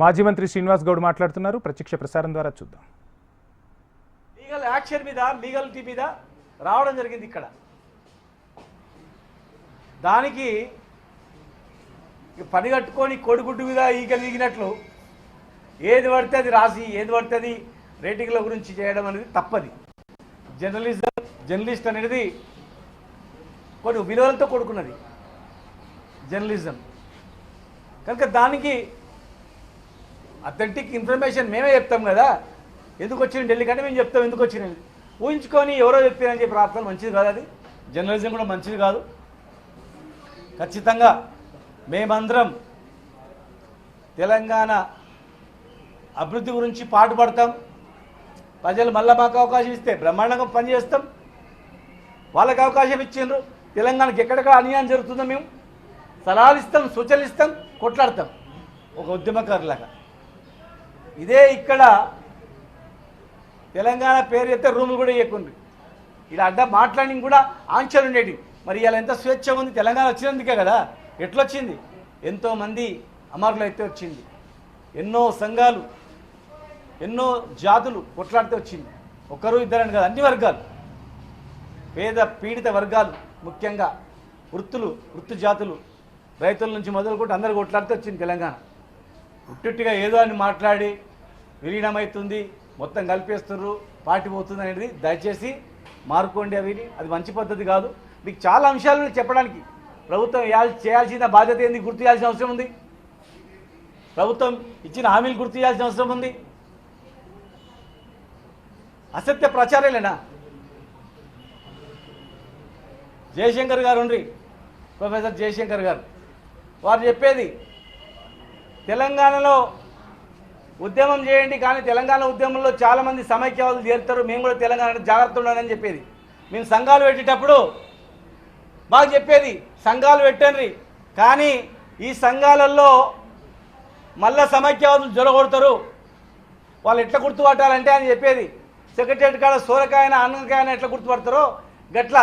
మాజీ మంత్రి శ్రీనివాస్ గౌడ్ మాట్లాడుతున్నారు. ప్రత్యక్ష ప్రసారం ద్వారా చూద్దాం. లీగల్ యాక్షన్ మీద లీగల్టీ మీద రావడం జరిగింది ఇక్కడ. దానికి పని కట్టుకొని కొడుగుడ్డు మీద ఈగ ఏది పడితే అది రాసి ఏది పడితే అది రేటింగ్ల గురించి చేయడం అనేది తప్పది. జర్నలిజం జర్నలిస్ట్ అనేది కొన్ని విలువలతో కూడుకున్నది జర్నలిజం. కనుక దానికి అథెంటిక్ ఇన్ఫర్మేషన్ మేమే చెప్తాం కదా. ఎందుకు వచ్చిన ఢిల్లీ కంటే మేము చెప్తాం ఎందుకు వచ్చిన ఊహించుకొని ఎవరో చెప్పారని చెప్పి ప్రార్థన మంచిది కాదు అది. జర్నలిజం కూడా మంచిది కాదు. ఖచ్చితంగా మేమందరం తెలంగాణ అభివృద్ధి గురించి పాటుపడతాం ప్రజలు మళ్ళీ మాకు అవకాశం ఇస్తే బ్రహ్మాండంగా పనిచేస్తాం వాళ్ళకి అవకాశం ఇచ్చిండ్రు. తెలంగాణకి ఎక్కడెక్కడ అన్యాయం జరుగుతుందో మేము సలహాలు ఇస్తాం సూచనలు ఇస్తాం కొట్లాడతాం. ఒక ఉద్యమకారులాగా. ఇదే ఇక్కడ తెలంగాణ పేరు ఎత్తే రూములు కూడా ఇవ్వకుండ్రి ఇలా అడ్డ మాట్లాడి కూడా ఆంక్షలు ఉండేవి మరి ఇలా ఎంత స్వేచ్ఛ ఉంది? తెలంగాణ వచ్చినందుకే కదా? ఎట్లొచ్చింది? ఎంతోమంది అమరులు అయితే వచ్చింది. ఎన్నో సంఘాలు ఎన్నో జాతులు కొట్లాడితే వచ్చింది. ఒకరు ఇద్దరని కాదు అన్ని వర్గాలు. పేద పీడిత వర్గాలు ముఖ్యంగా వృత్తులు వృత్తి జాతులు రైతుల నుంచి మొదలుకుంటే అందరు కొట్లాడితే వచ్చింది తెలంగాణ. ఉట్టిగా ఏదో అని మాట్లాడి విలీనమవుతుంది మొత్తం కలిపేస్తున్నారు పార్టీ పోతుంది అనేది దయచేసి మారుకోండి అవి అది మంచి పద్ధతి కాదు. మీకు చాలా అంశాలు చెప్పడానికి. ప్రభుత్వం చేయాల్సిన బాధ్యత ఏంది? గుర్తు చేయాల్సిన అవసరం ఉంది. ప్రభుత్వం ఇచ్చిన హామీలు గుర్తు చేయాల్సిన అవసరం ఉంది. అసత్య ప్రచారాలేనా? జయశంకర్ గారు ఉండ్రి. ప్రొఫెసర్ జయశంకర్ గారు. వారు చెప్పేది తెలంగాణలో ఉద్యమం చేయండి కానీ తెలంగాణ ఉద్యమంలో చాలామంది సమైక్యవాదులు చేరుతారు. మేము కూడా తెలంగాణ జాగ్రత్త ఉండాలని చెప్పేది. మేము సంఘాలు పెట్టేటప్పుడు మాకు చెప్పేది సంఘాలు పెట్టండి. కానీ ఈ సంఘాలలో మళ్ళా సమైక్యవాదులు జొరగొడతారు. వాళ్ళు ఎట్లా గుర్తుపట్టాలంటే అని చెప్పేది. సెక్రటరియట్ కాడ సోరకాయన అన్నకాయన ఎట్లా గుర్తుపడతారో గట్లా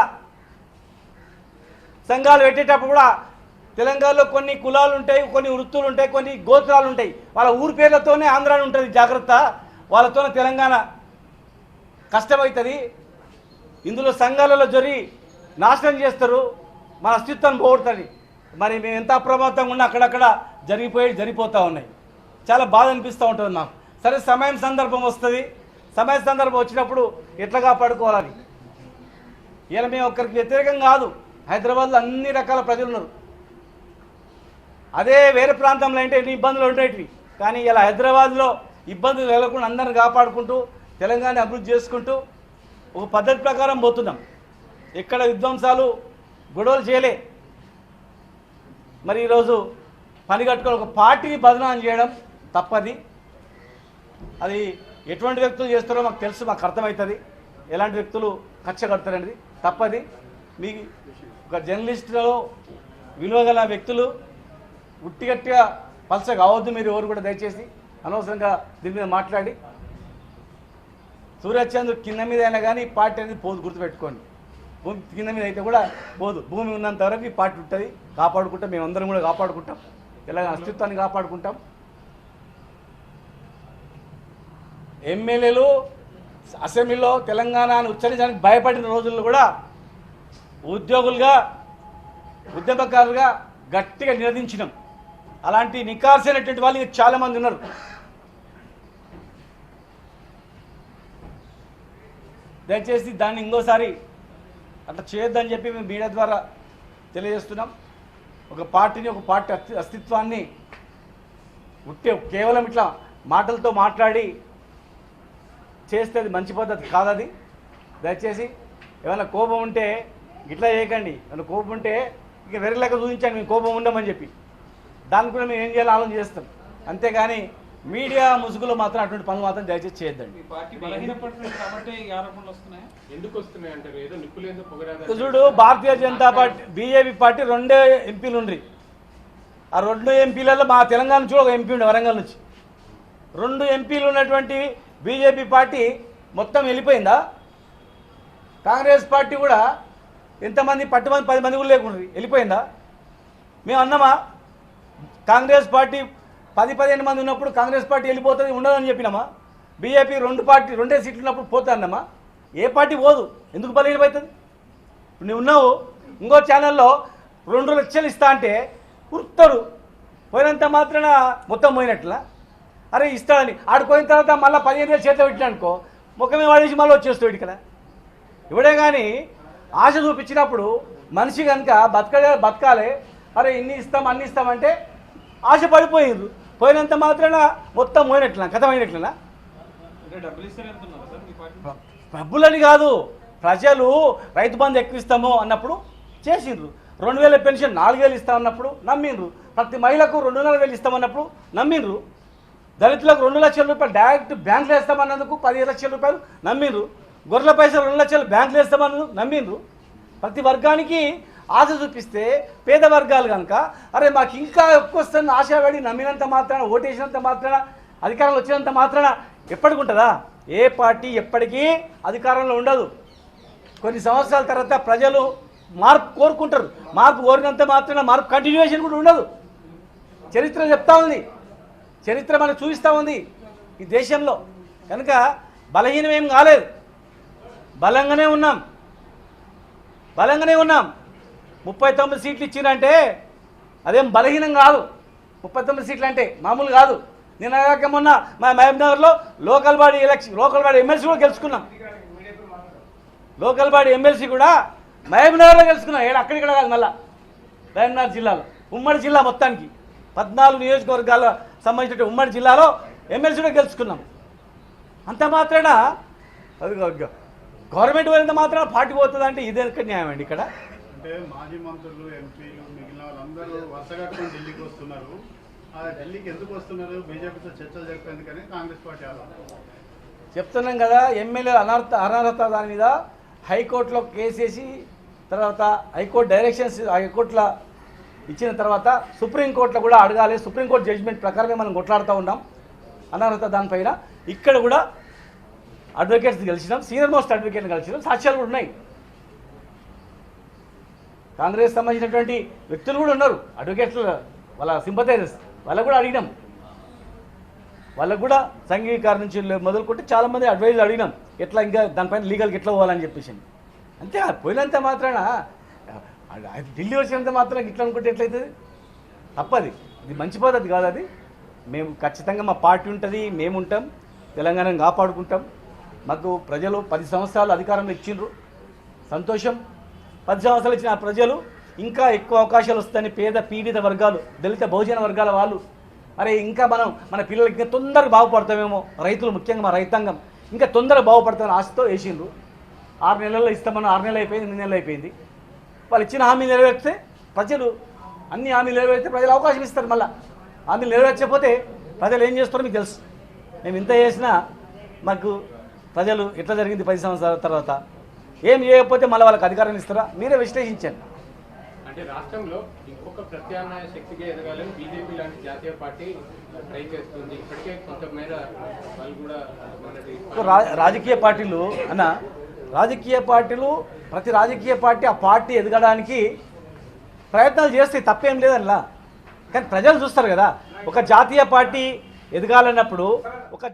సంఘాలు పెట్టేటప్పుడు కూడా తెలంగాణలో కొన్ని కులాలు ఉంటాయి కొన్ని వృత్తులు ఉంటాయి కొన్ని గోత్రాలు ఉంటాయి. వాళ్ళ ఊరి పేర్లతోనే ఆంధ్రాని ఉంటుంది జాగ్రత్త. వాళ్ళతోనే తెలంగాణ కష్టమవుతుంది. ఇందులో సంఘాలలో జరిగి నాశనం చేస్తారు మన అస్తిత్వాన్ని పోగొడుతుంది మరి మేము ఎంత అప్రమత్తంగా ఉన్నా అక్కడక్కడ జరిగిపోయి జరిగిపోతూ ఉన్నాయి. చాలా బాధ అనిపిస్తూ ఉంటుంది నాకు. సరే సమయం సందర్భం వస్తుంది. సమయ సందర్భం వచ్చినప్పుడు ఎట్లా కాపాడుకోవాలని ఇలా మేము ఒక్కరికి వ్యతిరేకం కాదు. హైదరాబాద్లో అన్ని రకాల ప్రజలు ఉన్నారు. అదే వేరే ప్రాంతంలో అంటే ఎన్ని ఇబ్బందులు ఉండేటివి. కానీ ఇలా హైదరాబాద్లో ఇబ్బందులు కలగకుండా అందరిని కాపాడుకుంటూ తెలంగాణ అభివృద్ధి చేసుకుంటూ ఒక పద్ధతి ప్రకారం పోతున్నాం. ఎక్కడ విధ్వంసాలు గొడవలు చేయలే. మరి ఈరోజు పని కట్టుకొని ఒక పార్టీని బదనాం చేయడం తప్పది. అది ఎటువంటి వ్యక్తులు చేస్తారో మాకు తెలుసు మాకు అర్థమవుతుంది. ఎలాంటి వ్యక్తులు కక్ష కడతారనేది తప్పది. మీ ఒక జర్నలిస్టులో విలువ గల వ్యక్తులు ఉట్టిగట్టిగా పలస కావద్దు మీరు ఎవరు కూడా దయచేసి. అనవసరంగా దీని మీద మాట్లాడి. సూర్యచంద్ర కింద మీద అయినా కానీ పార్టీ అనేది పోదు గుర్తుపెట్టుకోండి. భూమి కింద మీద అయితే కూడా పోదు. భూమి ఉన్నంత వరకు ఈ పార్టీ ఉంటుంది. కాపాడుకుంటాం మేమందరం కూడా కాపాడుకుంటాం. తెలంగాణ అస్తిత్వాన్ని కాపాడుకుంటాం. ఎమ్మెల్యేలు అసెంబ్లీలో తెలంగాణను ఉచ్చరించడానికి భయపడిన రోజుల్లో కూడా ఉద్యోగులుగా ఉద్యమకారులుగా గట్టిగా నిలదించినాం అలాంటి నికార్సైనటువంటి వాళ్ళు ఇంకా చాలామంది ఉన్నారు. దయచేసి దాన్ని ఇంకోసారి అట్లా చేయొద్దని చెప్పి మేము మీడియా ద్వారా తెలియజేస్తున్నాం. ఒక పార్టీని ఒక పార్టీ అస్తిత్వాన్ని ఉట్టే కేవలం ఇట్లా మాటలతో మాట్లాడి చేస్తే అది మంచి పద్ధతి కాదది. దయచేసి ఏమైనా కోపం ఉంటే ఇట్లా చేయకండి. ఏమైనా కోపం ఉంటే ఇక వేరే లెక్క చూపించండి మేము కోపం ఉండమని చెప్పి. దానికి కూడా మేము ఏం చేయాలో ఆలోచన చేస్తాం. అంతేగాని మీడియా ముసుగులో మాత్రం అటువంటి పనులు మాత్రం దయచేసి చేయొద్దండి. చూడు Bharatiya Janata Party BJP party రెండే ఎంపీలు ఉండ్రి. ఆ రెండు ఎంపీలలో మా తెలంగాణ నుంచి ఒక ఎంపీ ఉండే వరంగల్ నుంచి. రెండు ఎంపీలు ఉన్నటువంటి బీజేపీ పార్టీ మొత్తం వెళ్ళిపోయిందా? కాంగ్రెస్ పార్టీ కూడా ఎంతమంది పట్టు మంది పది మంది కూడా లేకుండా వెళ్ళిపోయిందా? మేము అన్నామా? కాంగ్రెస్ పార్టీ పది పదిహేను మంది ఉన్నప్పుడు కాంగ్రెస్ పార్టీ వెళ్ళిపోతుంది ఉండదని చెప్పినామా? బీజేపీ రెండు పార్టీ రెండే సీట్లు ఉన్నప్పుడు పోతానమ్మా ఏ పార్టీ పోదు ఎందుకు బలహీనమవుతుంది ఇప్పుడు నువ్వు ఉన్నావు ఇంకో ఛానల్లో రెండు లక్షలు ఇస్తా అంటే కుర్తాడు పోయినంత మాత్రాన మొత్తం పోయినట్లా? అరే ఇస్తాడని. ఆడిపోయిన తర్వాత మళ్ళీ పదిహేను వేలు చేతిలో పెట్టినానుకో ముఖమే వాడేసి మళ్ళీ వచ్చేస్తాడు ఇక్కడ ఇవిడే కానీ ఆశ చూపించినప్పుడు మనిషి కనుక బతకలే బతకాలి. అరే ఇన్ని ఇస్తాం అన్ని ఇస్తామంటే ఆశ పడిపోయిండ్రు పోయినంత మాత్రాన మొత్తం పోయినట్లా కథమైనట్లనా? డబ్బులని కాదు. ప్రజలు రైతు బంధు ఎక్కువ ఇస్తాము అన్నప్పుడు చేసిండ్రు. రెండు వేల పెన్షన్ నాలుగు వేలు ఇస్తామన్నప్పుడు నమ్మిండ్రు. ప్రతి మహిళకు రెండున్నర వేలు ఇస్తామన్నప్పుడు నమ్మిండ్రు. దళితులకు రెండు లక్షల రూపాయలు డైరెక్ట్ బ్యాంకులు వేస్తామన్నందుకు పదిహేను లక్షల రూపాయలు నమ్మిండ్రు. గొర్రెల పైసలు రెండు లక్షలు బ్యాంకులు వేస్తామన్నందుకు నమ్మిండ్రు. ప్రతి వర్గానికి ఆశ చూపిస్తే పేద వర్గాలు కనుక అరే మాకు ఇంకా ఎక్కువ వస్తుంది ఆశపడి నమ్మినంత మాత్రాన ఓటేసినంత మాత్రాన అధికారంలో వచ్చినంత మాత్రాన ఎప్పటికి ఉంటుందా? ఏ పార్టీ ఎప్పటికీ అధికారంలో ఉండదు. కొన్ని సంవత్సరాల తర్వాత ప్రజలు మార్పు కోరుకుంటారు. మార్పు కోరినంత మాత్రాన మార్పు కంటిన్యూషన్ కూడా ఉండదు. చరిత్ర చెప్తా ఉంది. చరిత్ర మనకు చూపిస్తూ ఉంది ఈ దేశంలో. కనుక బలహీనం ఏం కాలేదు. బలంగానే ఉన్నాం. బలంగానే ఉన్నాం. ముప్పై తొమ్మిది సీట్లు ఇచ్చినంటే అదేం బలహీనం కాదు. ముప్పై తొమ్మిది సీట్లు అంటే మామూలు కాదు. నిన్న కాక మొన్న మా మహబూబ్నగర్లో local body election local body MLC కూడా గెలుచుకున్నాం. లోకల్ బాడీ ఎమ్మెల్సీ కూడా మహబూబ్నగర్లో గెలుచుకున్నాం. ఏడు అక్కడిక్కడ కాదు మళ్ళా. మహబూబ్నగర్ జిల్లాలో ఉమ్మడి జిల్లా మొత్తానికి. పద్నాలుగు నియోజకవర్గాల సంబంధించిన ఉమ్మడి జిల్లాలో ఎమ్మెల్సీ కూడా గెలుచుకున్నాం. అంత మాత్రాన? అది గవర్నమెంట్ పోయినంత మాత్రాన పార్టీ పోతుంది అంటే ఇదే న్యాయం అండి ఇక్కడ. అంటే మాజీ మంత్రులు ఎంపీలు మిగిలిన వాళ్ళందరూ వరుసగా కట్టుకొని ఢిల్లీకి వస్తున్నారు. ఆ ఢిల్లీకి ఎందుకు వస్తున్నారు? బీజేపీతో చర్చలు జరిపేందుకని కాంగ్రెస్ పార్టీ ఆలోచన. చెప్తున్నాం కదా ఎమ్మెల్యే అనర్హత అనర్హత దాని మీద హైకోర్టులో కేసు వేసి తర్వాత హైకోర్టు డైరెక్షన్స్ హైకోర్టులో ఇచ్చిన తర్వాత సుప్రీంకోర్టులో కూడా అడగాలి. సుప్రీంకోర్టు జడ్జిమెంట్ ప్రకారమే మనం కొట్లాడుతూ ఉన్నాం. అనర్హత దానిపైన ఇక్కడ కూడా అడ్వకేట్స్ గెలిచినాం. సీనియర్ మోస్ట్ అడ్వకేట్ని కలిసినాం సాక్ష్యాలు కూడా ఉన్నాయి. కాంగ్రెస్ సంబంధించినటువంటి వ్యక్తులు కూడా ఉన్నారు. అడ్వకేట్ల వాళ్ళ సింపథైజర్స్ వాళ్ళకు కూడా అడిగినాం. వాళ్ళకు కూడా సంఘీకారం నుంచి మొదలుకుంటే చాలామంది అడ్వైజ్ అడిగినాం. ఎట్లా ఇంకా దానిపైన లీగల్కి ఎట్లా పోవాలని చెప్పేసి అంతే పోయినంత మాత్రాన ఢిల్లీ వచ్చినంత మాత్రం ఇట్లా అనుకుంటే ఎట్లయితుంది? తప్పది. ఇది మంచి పద్ధతి కాదు అది. మేము ఖచ్చితంగా మా పార్టీ ఉంటుంది మేము ఉంటాం తెలంగాణను కాపాడుకుంటాం. మాకు ప్రజలు పది సంవత్సరాలు అధికారంలో ఇచ్చిండ్రు. సంతోషం. పది సంవత్సరాలు ఇచ్చిన ప్రజలు ఇంకా ఎక్కువ అవకాశాలు వస్తాయని పేద పీడిత వర్గాలు దళిత బహుజన వర్గాల వాళ్ళు అరే ఇంకా మనం మన పిల్లలకి తొందరగా బాగుపడతామేమో రైతులు ముఖ్యంగా మా రైతాంగం ఇంకా తొందరగా బాగుపడతామని ఆశతో వేసిండ్రు. ఆరు నెలల్లో ఇస్తామని ఆరు నెలలు అయిపోయింది ఎనిమిది నెలలు అయిపోయింది. వాళ్ళు ఇచ్చిన హామీ నెరవేర్తే ప్రజలు అన్ని హామీలు నెరవేర్తే ప్రజలు అవకాశం ఇస్తారు మళ్ళీ. హామీలు నెరవేర్చకపోతే ప్రజలు ఏం చేస్తారో మీకు తెలుసు. మేము ఇంత చేసినా మాకు ప్రజలు ఎట్లా జరిగింది పది సంవత్సరాల తర్వాత? ఏం చేయకపోతే మళ్ళీ వాళ్ళకి అధికారం ఇస్తారా? మీరే విశ్లేషించండి. అంటే రాష్ట్రంలో ఇంకొక ప్రత్యామ్నాయ శక్తిగా ఎదగాలని బీజేపీ లాంటి జాతీయ పార్టీ ట్రై చేస్తుంది. ఇప్పటికే కొంతమేర వాళ్ళు కూడా రాజకీయ పార్టీలు అన్న రాజకీయ పార్టీలు ప్రతి రాజకీయ పార్టీ ఆ పార్టీ ఎదగడానికి ప్రయత్నాలు చేస్తే తప్పేం లేదల్లా కానీ ప్రజలు చూస్తారు కదా ఒక జాతీయ పార్టీ ఎదగాలన్నప్పుడు ఒక